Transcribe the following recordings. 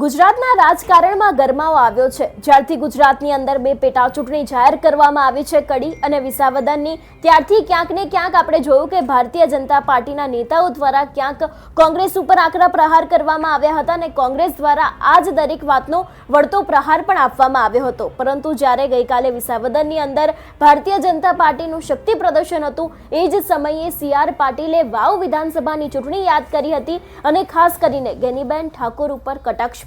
ગુજરાતના રાજકારણમાં ગરમાવો આવ્યો છે. જ્યારથી ગુજરાતની અંદર બે પેટા ચૂંટણી જાહેર કરવામાં આવી છે. કડી અને વિસાવદનની ત્યારથી ક્યાંક ને ક્યાંક આપણે જોયું કે ભારતીય જનતા પાર્ટીના નેતાઓ દ્વારા ક્યાંક કોંગ્રેસ ઉપર આકરા પ્રહાર કરવામાં આવ્યા હતા અને કોંગ્રેસ દ્વારા આ જ દરેક વાતનો વળતો પ્રહાર પણ આપવામાં આવ્યો હતો. પરંતુ જ્યારે ગઈકાલે વિસાવદનની અંદર ભારતીય જનતા પાર્ટીનું શક્તિ પ્રદર્શન હતું, એ જ સમયે સી આર પાટીલે વાવ વિધાનસભાની ચૂંટણી યાદ કરી હતી અને ખાસ કરીને ગેનીબેન ઠાકોર ઉપર કટાક્ષ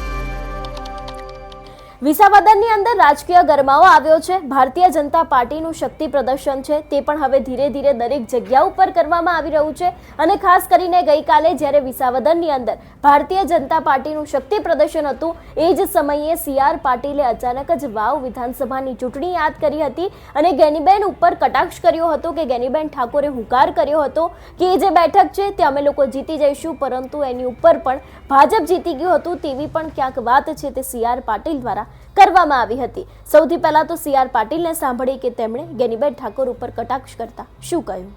વિસાવદનની અંદર રાજકીય ગરમાવો આવ્યો છે. ભારતીય જનતા પાર્ટીનું શક્તિ પ્રદર્શન છે. તે પણ હવે ધીરે ધીરે દરેક જગ્યા ઉપર કરવામાં આવી રહ્યું છે અને ખાસ કરીને ગઈકાલે જ્યારે વિસાવદનની અંદર ભારતીય જનતા પાર્ટીનું શક્તિ પ્રદર્શન હતું, એ જ સમયે સી આર પાટીલે અચાનક જ વાવ વિધાનસભાની ચૂંટણી યાદ કરી હતી અને ગેનીબેન ઉપર કટાક્ષ કર્યો હતો કે ગેનીબેન ઠાકોરે હુંકાર કર્યો હતો કે એ જે બેઠક છે તે અમે લોકો જીતી જઈશું, પરંતુ એની ઉપર પણ ભાજપ જીતી ગયું હતું તેવી પણ ક્યાંક વાત છે તે સી આર પાટીલ દ્વારા. કરવામાં આવી હતી. સૌથી પહેલા તો સી આર પાટીલને સાંભળી કે તેમણે ગેનીબેન ઠાકોર ઉપર કટાક્ષ કરતા શું કહ્યું?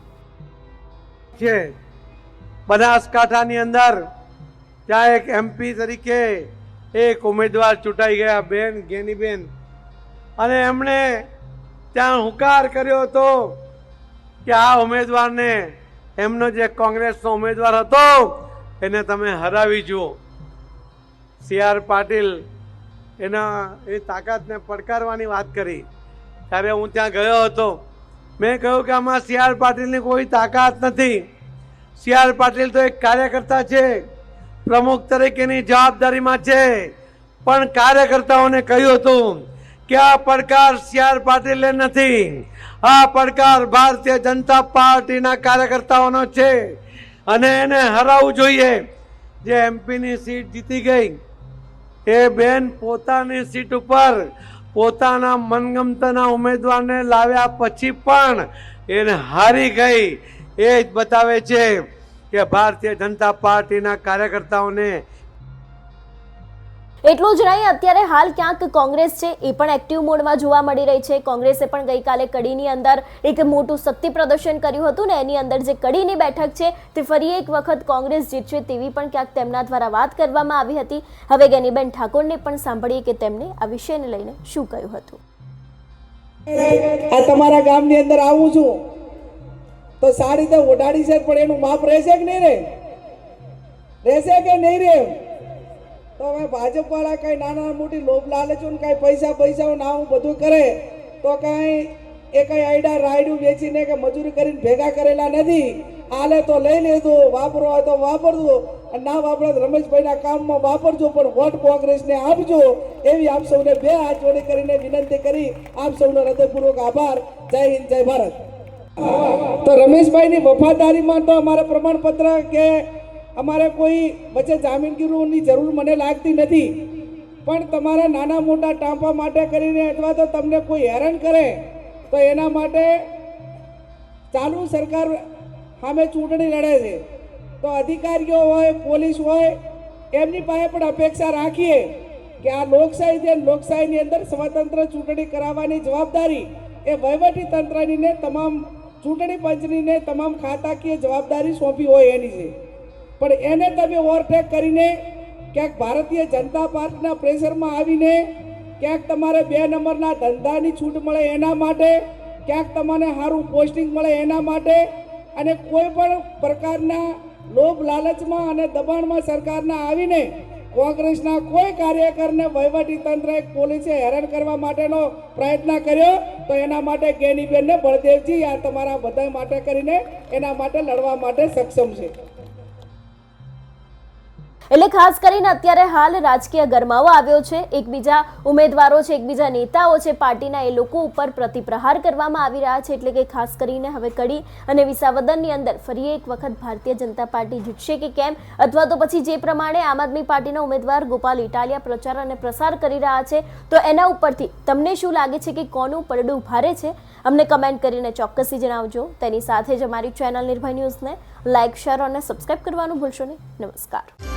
છે બનાસકાંઠાની અંદર ત્યાં એક એમપી તરીકે એક ઉમેદવાર ચૂંટાઈ ગયા, બેન ગેનીબેન. અને એમણે ત્યાં હુંકાર કર્યો હતો કે આ ઉમેદવારને એમનો જે કોંગ્રેસનો ઉમેદવાર હતો, એને તમે હરાવી જુઓ. સી આર પાટીલ એના એ તાકાતને પડકારવાની વાત કરી. ત્યારે હું ત્યાં ગયો હતો. મેં કહ્યું કે આમાં સી આર પાટીલની કોઈ તાકાત નથી. સી આર પાટીલ તો એક કાર્યકર્તા છે. પ્રમુખ તરીકેની જવાબદારીમાં છે. પણ કાર્યકર્તાઓને કહ્યું હતું કે આ પડકાર સી આર પાટીલે નથી. આ પડકાર ભારતીય જનતા પાર્ટીના કાર્યકર્તાઓનો છે. અને એને હરાવવું જોઈએ. જે એમપીની સીટ જીતી ગઈ. એ બેન પોતાની સીટ ઉપર પોતાના મનગમતાના ઉમેદવારને લાવ્યા પછી પણ એને હારી ગઈ. એ જ બતાવે છે કે ભારતીય જનતા પાર્ટીના કાર્યકર્તાઓને એટલું જ નહીં, અત્યારે હાલ ક્યાંક કોંગ્રેસ છે એ પણ એક્ટિવ મોડમાં જોવા મળી રહી છે. કોંગ્રેસે પણ ગઈકાલે કડીની અંદર એક મોટું શક્તિ પ્રદર્શન કર્યું હતું ને એની અંદર જે કડીની બેઠક છે તે ફરી એક વખત કોંગ્રેસ જીતશે તેવી પણ ક્યાંક તેમના દ્વારા વાત કરવામાં આવી હતી. હવે ગેનીબેન ઠાકોરને પણ સાંભળીએ કે તેમને આ વિષયને લઈને શું કહ્યું હતું. આ તમારા ગામની અંદર આવું છું. તો સારી રીતે ઓઢાડી છે, પણ એનું માપ રહેશે કે નહીં રહે રહેશે કે નહીં રે? તો હવે ભાજપ વાળા કઈ નાના મોટી લોભ લાલચો ને કઈ પૈસા પૈસા ના હું બધું કરે, તો કઈ એ કઈ આઈડા રાયડું વેચીને કે મજૂરી કરીને ભેગા કરેલા નથી. આલે તો લઈ લેજો, વાપરો હોય તો વાપરજો, અને ના વાપરો રમેશભાઈના કામમાં વાપરજો, પણ વોટ કોંગ્રેસને આપજો. એવી આપ સૌને બે હાથ જોડી કરીને વિનંતી કરી, આપ સૌનો હૃદયપૂર્વક આભાર. જય હિન્દ, જય ભારત. તો રમેશભાઈની વફાદારીમાં તો અમારે પ્રમાણપત્ર કે અમારે કોઈ વચ્ચે જામીનગીરીની જરૂર મને લાગતી નથી. પણ તમારા નાના મોટા ટાંપા માટે કરીને અથવા તો તમને કોઈ હેરાન કરે, તો એના માટે ચાલુ સરકાર સામે ચૂંટણી લડે છે. તો અધિકારીઓ હોય, પોલીસ હોય, એમની પાસે પણ અપેક્ષા રાખીએ કે આ લોકશાહી છે લોકશાહીની અંદર સ્વતંત્ર ચૂંટણી કરાવવાની જવાબદારી એ વહીવટી તંત્રની ને તમામ ચૂંટણી પંચની ને તમામ ખાતાકીય જવાબદારી સોંપી હોય એની છે. પણ એને તમે ઓવરટેક કરીને ક્યાંક ભારતીય જનતા પાર્ટીના પ્રેશરમાં આવીને ક્યાંક તમારે બે નંબરના ધંધાની છૂટ મળે એના માટે, ક્યાંક તમને સારું પોસ્ટિંગ મળે એના માટે અને કોઈ પણ પ્રકારના લોભ લાલચમાં અને દબાણમાં સરકારના આવીને કોંગ્રેસના કોઈ કાર્યકરને વહીવટી તંત્ર એક પોલીસે હેરાન કરવા માટેનો પ્રયત્ન કર્યો, તો એના માટે ગેનીબેનને બળદેવજી આ તમારા બધા માટે કરીને એના માટે લડવા માટે સક્ષમ છે. એટલે ખાસ કરીને અત્યારે હાલ રાજકીય ગરમાવો આવ્યો છે. એકબીજા ઉમેદવારો છે, એકબીજા નેતાઓ છે, પાર્ટીના એ લોકો ઉપર પ્રતિપ્રહાર કરવામાં આવી રહ્યા છે. એટલે કે ખાસ કરીને હવે કડી અને વિસાવદનની અંદર ફરી એક વખત ભારતીય જનતા પાર્ટી જીતશે કે કેમ? અથવા તો પછી જે પ્રમાણે આમ આદમી પાર્ટીના ઉમેદવાર ગોપાલ ઇટાલિયા પ્રચાર અને પ્રસાર કરી રહ્યા છે, તો એના ઉપરથી તમને શું લાગે છે કે કોનું પડડું ભારે છે? અમને કમેન્ટ કરીને ચોક્કસથી જણાવજો. તેની સાથે જ અમારી ચેનલ નિર્ભય ન્યૂઝને લાઇક શેર અને સબસ્ક્રાઇબ કરવાનું ભૂલશો નહીં. નમસ્કાર.